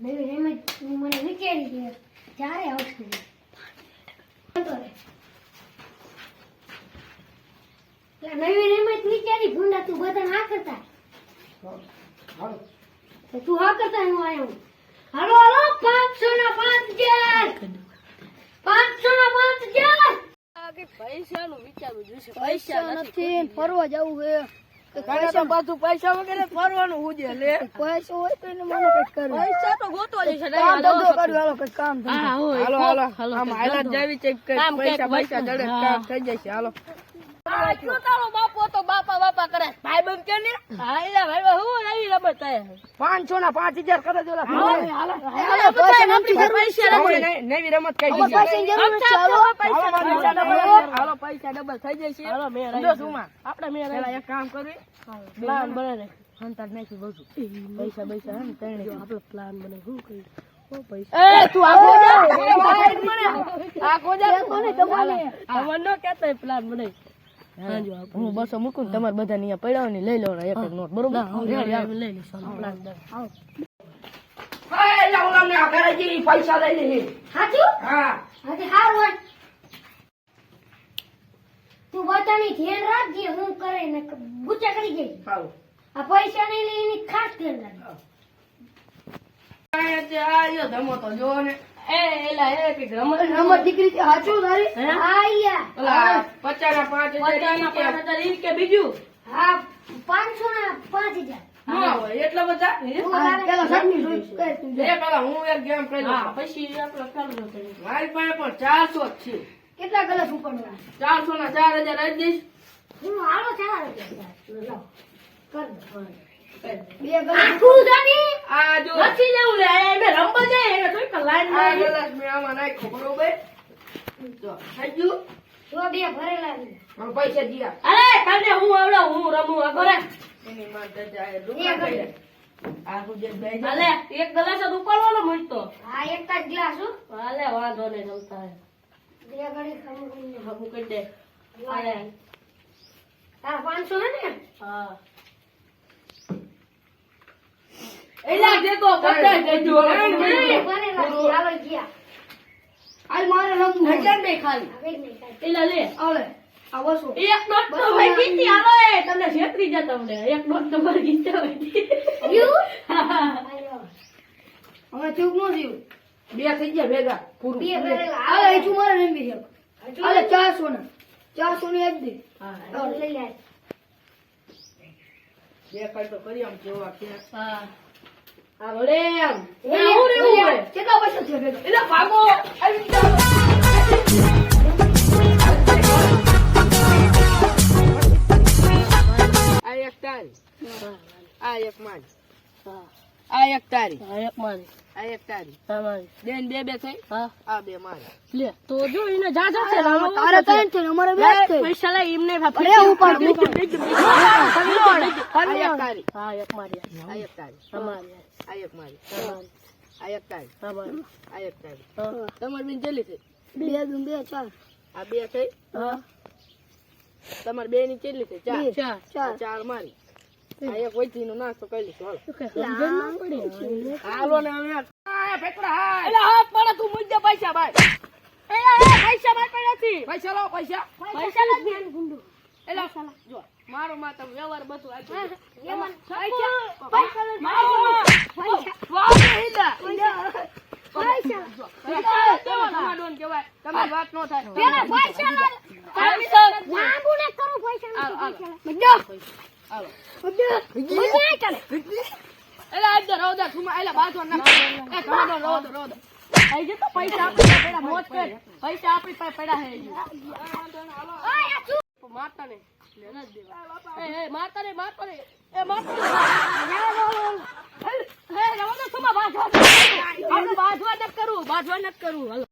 નવી રમત મને વિચારી કે જ્યારે આવશે. નવી રમત વિચારી ભૂંડા તું બધા ના કરતા તો તું હા કરતા હું આવ્યો. હાલો હાલો પાંચસો ના પાંચ હજાર. પાંચસો ના પાંચ હજાર. પૈસાનું વિચારવું જોઈશે પૈસા નથી ફરવા જવું છે. પાછું પૈસા વગેરે ફરવાનું હું લે. પૈસા હોય તો એને મને કંઈક કરવું. પૈસા તો ગોતવા જઈશે કામ ધંધો કરવું હાલો કંઈક કામ હાલો હાલો. આમ હાલત જાવી છે કે પૈસા પૈસા જડે કામ થઈ જશે હાલો. તારો બાપો તો બાપા બાપા કરે. ભાઈ બંધ કે ને? પાંચસો પાંચ હજાર કરે. નવી રમત કઈ પૈસા ડબલ થઈ જશે. હાલો મેં આપણે મે પેલા એક કામ કરી. પ્લાન બને હંતાર નાખી બધું પૈસા પૈસા હે ને ત્રણે આપણો પ્લાન બને શું કરી એ તું આખો જા આખો જા કોને તમારે? અમર નો કેતો પ્લાન બને. હું. બસો મૂકું ને તમારે બધા અહીંયા પડ્યા ને લઈ લેવાનો એક એક નોટ બરોબર? લઈ લઈશું પ્લાન પૈસા લઈ લઈએ સાચું હા. હાથી હારું હોય. તું બધાની ધ્યાન રાખજે હું કરે ને ગુચ્ચા કરી જઈ સારું આ પૈસા નહીં લઈ એની ખાસ ધ્યાન રાખજે. રમત દીકરી સાચું તારી? આયા હા પાંચસો ના પાંચ હજાર તું હા, તારે- પેલા શર્ટની જોઈ. કઈ તું જા. મારી પાસે પણ ચારસો જ છે. કેટલા કલાક ઉપડવા ચારસો ના ચાર હજાર આપી દઈશ. હું હાલો ચાર હજાર કર બે આખું જાની આ જો. નથી જવું લે એને જાય એને થોડીક લાઈન આ ગ્લાસ મેં આમાં નાખ્યો બરોબર? જો થઈ ગયું? જો બે ભરેલા છે. પૈસા દિયા. અરે તને હું આવડે હું રમું કરે. એની માટે જાય એક જ. બે ગ્લાસ જ ઉપાડવાનો મૂજ તો. હા એક જ ગ્લાસ હો. હાલે વાંધો નહીં જમતા હે. બે ઘડી ખમણ હા, હું કરી દે તારા પાંચસો ને હા એલા જે એક નોટ તો છેતરી હવે ચૂક નો થયું. બે થઈ ગયા ભેગા પૂરું. બે ભેગા. આ હજુ મારે રમવી છે હજુ? હાલે ચારસો ના. ચારસો ની આપી દે. હા લઈ લે. બે તો કરી આમ જેવા કે હા. આ ભલે આમ. લઈ રેવું લે. કેટલા પૈસા છે ભેગા? એટલે ભાગો. આવી આ એક તારી આ એક મારી આ એક તારી. આ એક મારી. આ એક તારી. હા મારી. બેન બે બે થઈ? હા. આ બે મારી. લે તો જો એને જા જા છે. તારે ત્રણ છે અમારે બે છે. પૈસા લે એમને અરે ઉપાડ આ એક તારી. હા એક મારી. આ એક તારી. અમારી આ એક મારી. આ એક તારી. અમારી આ એક તારી. હા. તમારી બેન ચલી થઈ? બે. દુ બે ચાર. આ બે થઈ? હા. તમારી બે ની કેટલી થઈ? ચાર. ચાર. ચાર ચાર મારી. એક વૈથી નો નાસ્તો કરી લઈશું હાલો. હાલો ને હવે પડે તું મુજે પૈસા ભાઈ. પૈસા મારી પાસે નથી. પૈસા લાવો પૈસા. પૈસા નથી એટલે જો મારો માં તમે વ્યવહાર બધું આપ્યું એમાં પૈસા. પૈસા. મારો વાહ પૈસા. પૈસા. તમારા ડોન કહેવાય. તમારી વાત નો થાય. પેલા પૈસા લા- પૈસા. પૈસા કરે. ના આપણી પાસે પડ્યા કર હે બાજવા નથી કરવું બાજવા